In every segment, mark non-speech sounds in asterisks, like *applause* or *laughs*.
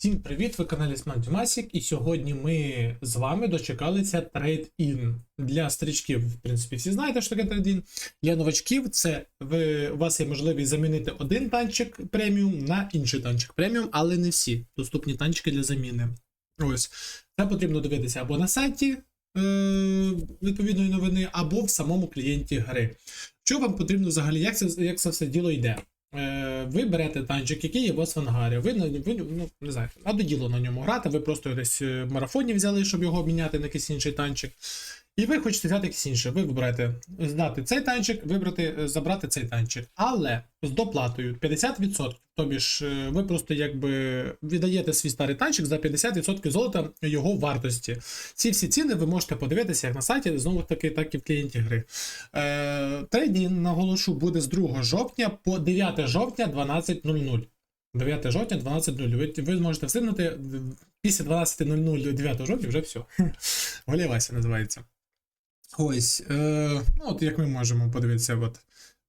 Всім привіт! Ви каналі Dymasic, і сьогодні ми з вами дочекалися трейд-ін. Для стрічків, в принципі, всі знаєте, що таке трейд-ін. Для новачків це ви, у вас є можливість замінити один танчик преміум на інший танчик преміум, але не всі доступні танчики для заміни. Ось. Це потрібно дивитися або на сайті е- відповідної новини, або в самому клієнті гри. Що вам потрібно взагалі, як це, як це все діло йде? Е, ви берете танчик, який є у вас в ангарі. Ви, ви ну, не знаю, а на ньому грати, ви просто десь е, в марафоні взяли, щоб його обміняти на якийсь інший танчик. І ви хочете взяти якийсь інший. Ви вибираєте здати цей танчик, вибрати, е, забрати цей танчик. Але з доплатою 50%. Тобі ж е, ви просто якби віддаєте свій старий танчик за 50% золота його вартості. Ці всі ціни ви можете подивитися як на сайті, знову таки, так і в клієнті гри. Е, трейдінг, наголошу, буде з 2 жовтня по 9 жовтня 12.00. 9 жовтня 12.00. Ви, зможете встигнути після 12.00 9 жовтня вже все. *laughs* Голівася називається. Ось. Е, ну, от як ми можемо подивитися, от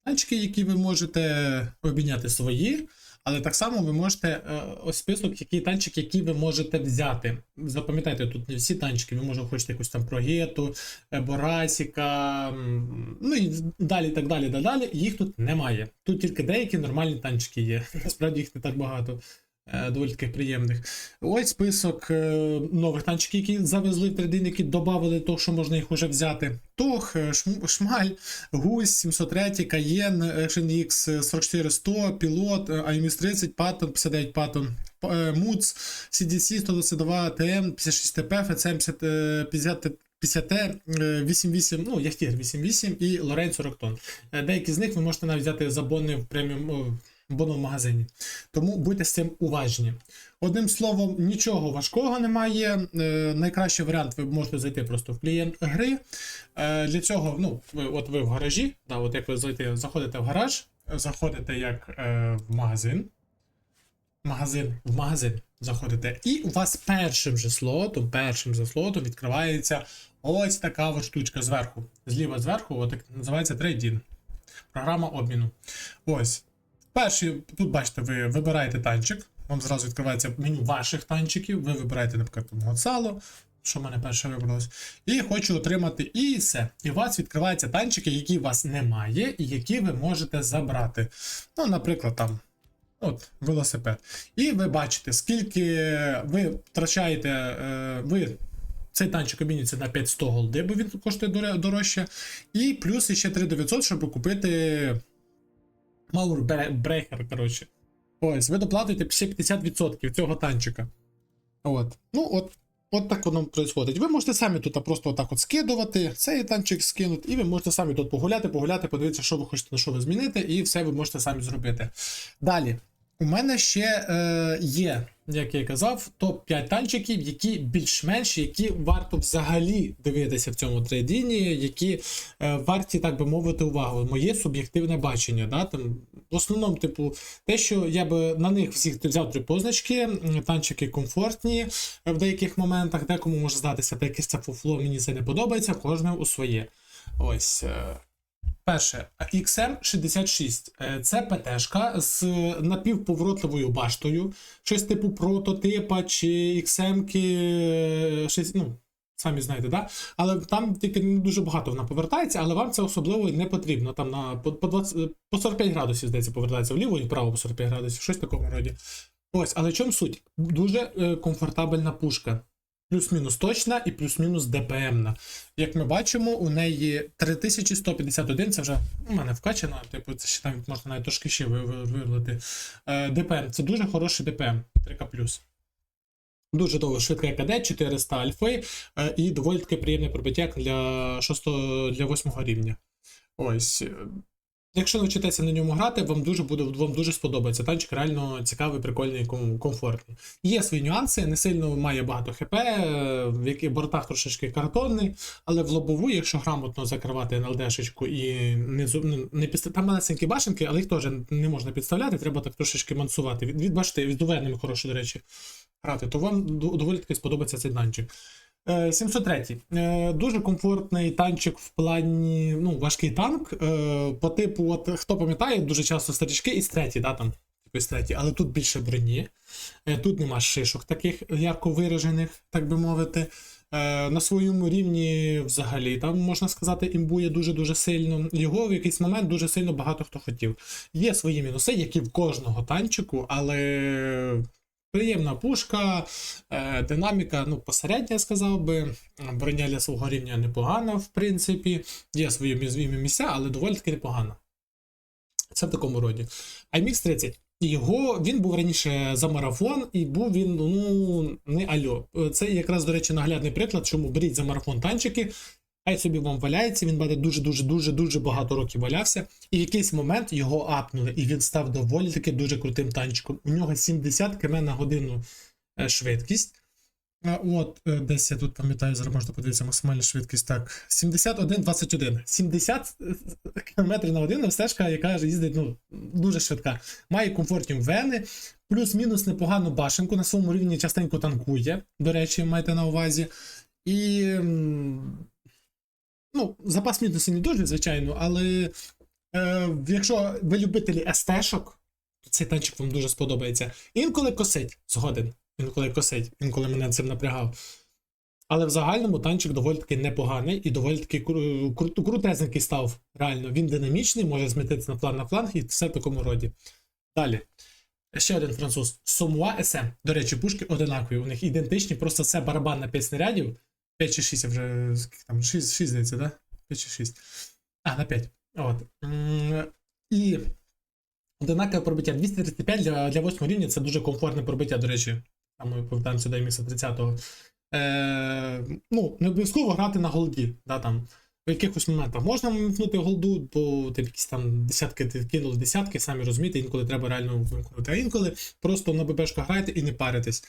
танчики, які ви можете обміняти свої. Але так само ви можете е, ось список, які танчики, які ви можете взяти. Запам'ятайте, тут не всі танчики, ви може хочете якусь там прогету, е, Борасіка, ну і далі, так далі, далі. Їх тут немає. Тут тільки деякі нормальні танчики є. *laughs* Насправді їх не так багато. Е, Доволі таких приємних. Ось список е, нових танчиків, які завезли в трейдин, які додали того, що можна їх уже взяти. Тох, е, Шмаль, Гусь, 703, Каєн, Action X 44100, Пілот, IMX 30, Паттон, 59 Паттон, Муц, CDC 122, ТМ, 56 ТП, ФЦМ 50 50 88, ну, Яхтір 88 і Лорен 40 тонн. Деякі з них ви можете навіть взяти за бони в преміум о, в магазині. Тому будьте з цим уважні. Одним словом, нічого важкого немає. Е, найкращий варіант ви можете зайти просто в клієнт гри. Е, для цього, ну, ви, от ви в гаражі, да, от як ви зайти, заходите в гараж, заходите як е, в магазин. Магазин, в магазин заходите, і у вас першим же слотом, першим же слотом відкривається ось така от штучка зверху. Зліва зверху, от так називається трейдін. Програма обміну. Ось. Перший, тут бачите, ви вибираєте танчик. Вам зразу відкривається меню ваших танчиків. Ви вибираєте, наприклад, Гоцало, що в мене перше вибралось. І хочу отримати і все. І у вас відкриваються танчики, які у вас немає, і які ви можете забрати. Ну, наприклад, там. От, велосипед. І ви бачите, скільки ви втрачаєте, е, ви. Цей танчик обмінюється на 500 голди, бо він коштує дорожче. І плюс ще 3900, щоб купити Маур Брейхер, коротше. Ось, ви доплатите ще 50% цього танчика. От. Ну, от. От так воно відбувається. Ви можете самі тут просто отак от скидувати, цей танчик скинути, і ви можете самі тут погуляти, погуляти, подивитися, що ви хочете на що ви змінити, і все ви можете самі зробити. Далі. У мене ще е, є, як я казав, топ-5 танчиків, які більш-менш, які варто взагалі дивитися в цьому трейдині, які е, варті, так би мовити, увагу. Моє суб'єктивне бачення. Да? Там, в основному, типу, те, що я би на них всіх взяв три позначки, танчики комфортні в деяких моментах, декому може здатися, та якесь це фуфло, мені це не подобається, кожне у своє. Ось. е, Перше, XM66. Е, Це ПТшка з напівповоротливою баштою, щось типу прототипа чи е, щось, ну, самі знаєте, да? Але там тільки не дуже багато вона повертається, але вам це особливо не потрібно. Там на по, по, 20, по 45 градусів, здається, повертається вліво і вправо по 45 градусів, щось в такому роді. Ось, але чому суть? Дуже е, комфортабельна пушка. Плюс-мінус точна і плюс-мінус ДПМна. Як ми бачимо, у неї 3151, це вже у мене вкачано, типу, це ще там можна навіть трошки ще ви- ви- вивелити. Е, ДПМ це дуже хороший ДПМ, 3К. Дуже довго швидке КД, 400 альфи е, і доволі таке приємне пробиття для 6 для 8 рівня. Ось. Якщо навчитеся на ньому грати, вам дуже буде вам дуже сподобається. Танчик реально цікавий, прикольний, ком- комфортний. Є свої нюанси, не сильно має багато ХП, е, в яких бортах трошечки картонний, але в лобову, якщо грамотно закривати НЛДшечку і не, не, підстав... Там малесенькі башенки, але їх теж не можна підставляти, треба так трошечки мансувати. Від, від бачите, від УВ хороші, до речі, грати, то вам доволі таки сподобається цей танчик. Е, 703. Е, Дуже комфортний танчик в плані, ну, важкий танк. Е, По типу, от хто пам'ятає, дуже часто старічки із треті, да, там. якоїсь третій, але тут більше броні. Е, Тут нема шишок таких ярко виражених, так би мовити. Е, На своєму рівні взагалі, там можна сказати, імбує дуже-дуже сильно. Його в якийсь момент дуже сильно багато хто хотів. Є свої мінуси, які в кожного танчику, але приємна пушка, е, динаміка, ну, посередня, я сказав би. Броня для свого рівня непогана, в принципі. Є свої місця, але доволі таки непогана. Це в такому роді. IMX 30. Його він був раніше за марафон, і був він ну не альо. Це якраз, до речі, наглядний приклад, чому беріть за марафон танчики, хай собі вам валяється. Він буде дуже дуже багато років валявся. І в якийсь момент його апнули, і він став доволі таки дуже крутим танчиком. У нього 70 км на годину е, швидкість. От, е, десь я тут пам'ятаю, зараз можна подивитися максимальна швидкість. Так, 71-21. 70 км на годину стежка, яка їздить ну, дуже швидка. Має комфортні вени, плюс-мінус непогану башенку на своєму рівні частенько танкує. До речі, майте на увазі. І. Ну, запас міцності не дуже, звичайно, але е, якщо ви любителі естешок, то цей танчик вам дуже сподобається. Інколи косить, згоден. Інколи косить, інколи мене цим напрягав. Але в загальному танчик доволі таки непоганий і доволі таки кру- кру- крутезненький став. Реально, він динамічний, може змітитися на план на фланг і все в такому роді. Далі. Ще один француз. Сомуа СМ. До речі, пушки одинакові, у них ідентичні, просто це барабан на 5 снарядів. 5 чи 6, я вже скільки там 6, 6 здається, да? 5 чи 6. А, на 5. От. І одинакове пробиття. 235 для, для 8 рівня це дуже комфортне пробиття, до речі. А ми повертаємося до місця 30-го. Е, ну, не обов'язково грати на голді. Да, там. В якихось моментах можна вимкнути голду, бо ти якісь там десятки ти кинули десятки, самі розумієте, інколи треба реально вимкнути. А інколи просто на ББшку грайте і не паритесь.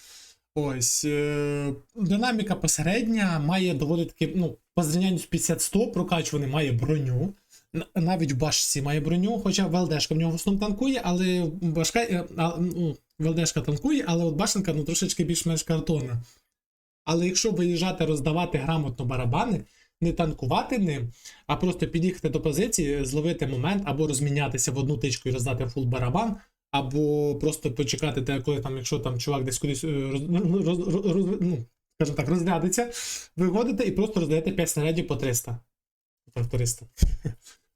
Ось. Е, динаміка посередня має доволі таки, ну, по зрівнянню з 50-100 прокачуваний має броню. Навіть в башці має броню, хоча ВЛДшка в нього в основному танкує, але башка, е, ну, ВЛДшка танкує, але от башенка ну, трошечки більш-менш картонна. Але якщо виїжджати роздавати грамотно барабани, не танкувати ним, а просто під'їхати до позиції, зловити момент, або розмінятися в одну тичку і роздати фул барабан, або просто почекати, те, коли там, якщо там чувак десь кудись е, роз, роз, роз, роз, ну, скажімо так, розрядиться, виходите і просто роздаєте 5 снарядів по 300. Так, 300.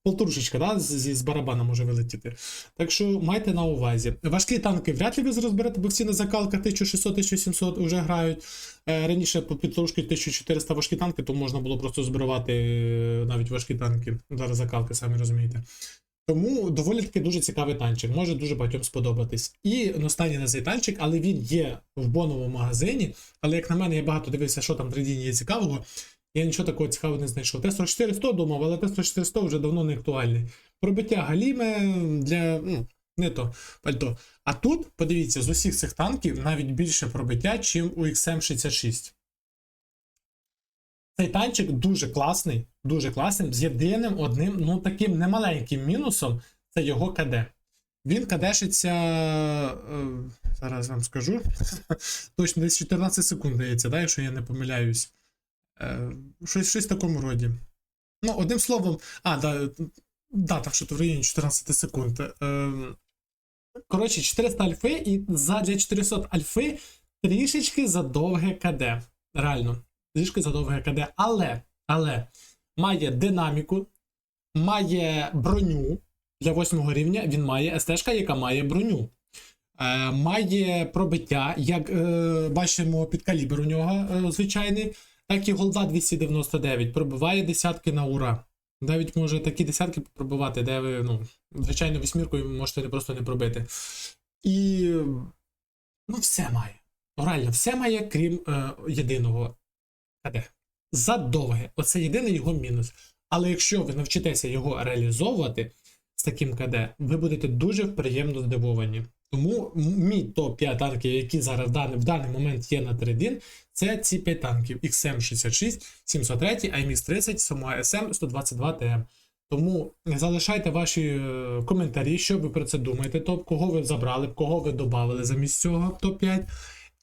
Полторушечка, да, з, з барабана може вилетіти. Так що майте на увазі. Важкі танки вряд ли ви розберете, бо всі на закалках 1600-1700 вже грають. Е, Раніше по підтрошки 1400 важкі танки, то можна було просто збирати е, навіть важкі танки. Зараз закалки, самі розумієте. Тому доволі таки дуже цікавий танчик, може дуже багатьом сподобатись. І останній на цей танчик, але він є в боновому магазині. Але як на мене, я багато дивився, що там в трейдіні є цікавого. Я нічого такого цікавого не знайшов. Т-44 100 думав, але Т-44 100 вже давно не актуальний. Пробиття галіме для. ну, не то пальто. А тут, подивіться, з усіх цих танків навіть більше пробиття, чим у XM66. Цей танчик дуже класний, дуже класний, з єдиним одним, ну таким немаленьким мінусом це його КД. Він кадешиться. е, зараз вам скажу. *laughs* Точно десь 14 секунд дається, да, якщо я не помиляюсь. Е, щось, щось в такому роді. Ну, одним словом, а, да, да там що в районі 14 секунд. Е, коротше, 400 альфи, і за, для 400 альфи трішечки задовге КД. Реально, трішки задовге КД. Але, але має динаміку, має броню для 8 рівня, він має СТ, яка має броню. Е, має пробиття, як е, бачимо, під калібр у нього е, звичайний, так і голда 299 пробиває десятки на ура. Навіть може такі десятки пробивати, де ви, ну, звичайно, вісьміркою можете просто не пробити. І ну, все має. Реально, все має, крім е, єдиного КД. Задовге. Оце єдиний його мінус. Але якщо ви навчитеся його реалізовувати з таким КД, ви будете дуже приємно здивовані. Тому мій топ-5 танків, які зараз в даний, момент є на трейдин, це ці 5 танків XM66, 703, IMX 30, Samurai SM 122 TM. Тому залишайте ваші е, коментарі, що ви про це думаєте, топ, кого ви забрали, кого ви додали замість цього топ-5.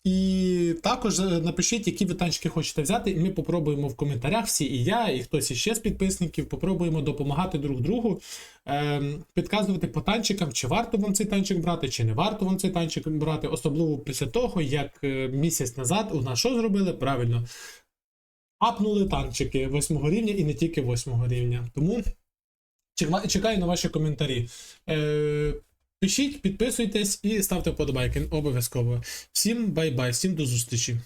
І також е, напишіть, які ви танчики хочете взяти, і ми попробуємо в коментарях всі, і я, і хтось іще з підписників, попробуємо допомагати друг другу, ем, підказувати по танчикам, чи варто вам цей танчик брати, чи не варто вам цей танчик брати, особливо після того, як е, місяць назад у нас що зробили? Правильно. Апнули танчики 8 рівня і не тільки 8 рівня. Тому чекаю- чекаю на ваші коментарі. Е, пишіть, підписуйтесь і ставте вподобайки обов'язково. Всім бай-бай, всім до зустрічі.